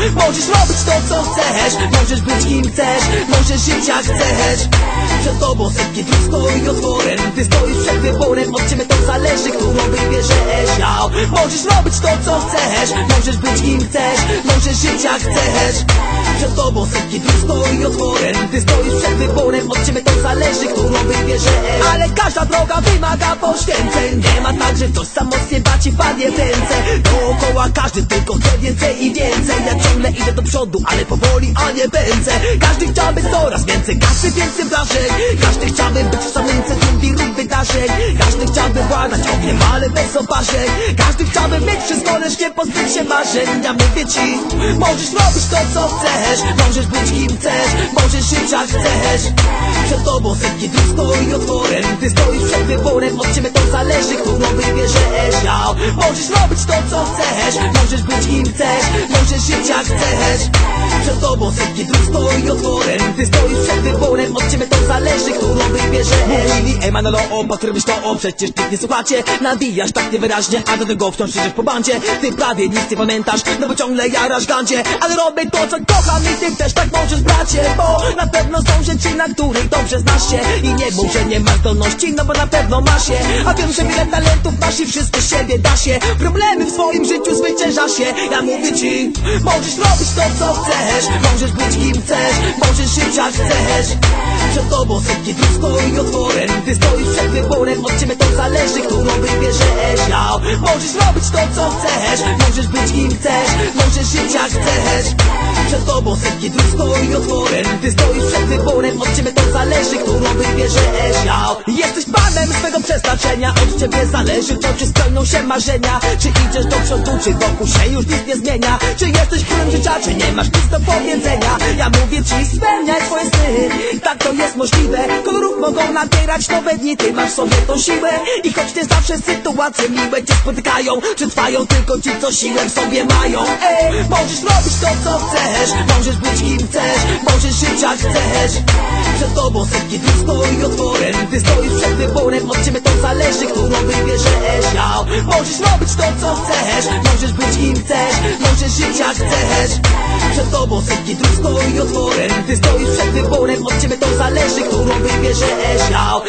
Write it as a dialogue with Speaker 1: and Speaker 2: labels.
Speaker 1: to co chcesz. Możesz być kim chcesz, możesz żyć jak chcesz. Przed tobą setki dróg stoi otworem. Ty stoisz przed wyborem, od ciebie to zależy Którą wybierzesz, ja Możesz robić to co chcesz. Możesz być kim chcesz, możesz żyć jak chcesz. Przed tobą setki dróg stoi otworem. Ty stoisz przed wyborem, od ciebie to zależy Wybierzesz Ale każda droga wymaga poświęceń. Nie ma tak, że ktoś sam mocnie da ci wpadnie w ręce Dookoła każdy tylko chce więcej i więcej. Ja ciągle idę do przodu, ale powoli, a nie pędzę. Każdy chciałby coraz więcej, każdy więcej wrażeń. Każdy chciałby być w samym centrum wirów wydarzeń. Każdy chciałby władać ogniem, ale bez oparzeń Każdy chciałby mieć nie pozbyć się marzeń Ja mówię ci, możesz robić to co chcesz Możesz być kim chcesz, możesz żyć jak chcesz. Przed tobą setki dróg stoi otworem Ty stoisz przed wyborem, od ciebie to zależy Którą wybierzesz, ja Możesz robić to co chcesz Możesz być kim chcesz, możesz żyć jak chcesz. Przed tobą setki dróg stoi otworem Ty stoisz przed wyborem, od ciebie to zależy Którą wybierzesz Mówili Emanolo, o, którym to o Przecież ty nie słuchacie, nawijasz tak niewyraźnie A do tego wciąż siedzisz po bandzie. Ty prawie nic nie pamiętasz, no bo ciągle jarasz gandzie. Ale robię to co kocham i ty też tak możesz bracie Bo na pewno są rzeczy, na których dobrze znasz się. I nie mów, że nie masz zdolności, no bo na pewno masz je. A wiem, że wiele talentów masz i wszystko z siebie da się. Problemy w swoim życiu zwycięża się. Ja mówię ci, możesz robić to co chcesz. Możesz być kim chcesz, możesz żyć jak chcesz. Przed tobą setki dróg stoi otworem. Ty stoisz przed wyborem, od ciebie to zależy Którą wybierzesz, ja Możesz robić to co chcesz. Możesz być kim chcesz, możesz żyć jak chcesz. Przed tobą setki dróg stoi otworem. Ty stoisz przed wyborem, od ciebie to zależy Którą wybierzesz, ja przeznaczenia. Od ciebie zależy to, czy spełnią się marzenia. Czy idziesz do przodu, czy wokół się już nic nie zmienia. Czy jesteś królem życia, czy nie masz nic do powiedzenia. Ja mówię ci, spełniaj swoje sny. Tak to jest możliwe Kolorów mogą nabierać nowe dni. Ty masz sobie tą siłę I choć nie zawsze sytuacje miłe cię spotykają Czy trwają tylko ci, co siłę w sobie mają? Ej, możesz robić to, co chcesz Możesz być kim chcesz Możesz żyć jak chcesz Przed tobą setki dróg stoi otworem. Ty stoisz przed wyborem Od ciebie to zależy, którą wybierzesz. Ja Możesz robić to, co chcesz Możesz być kim chcesz Możesz żyć jak chcesz. Przed tobą setki dróg stoi otworem. Ty stoisz przed wyborem Od ciebie to zależy, którą wybierzesz. Ja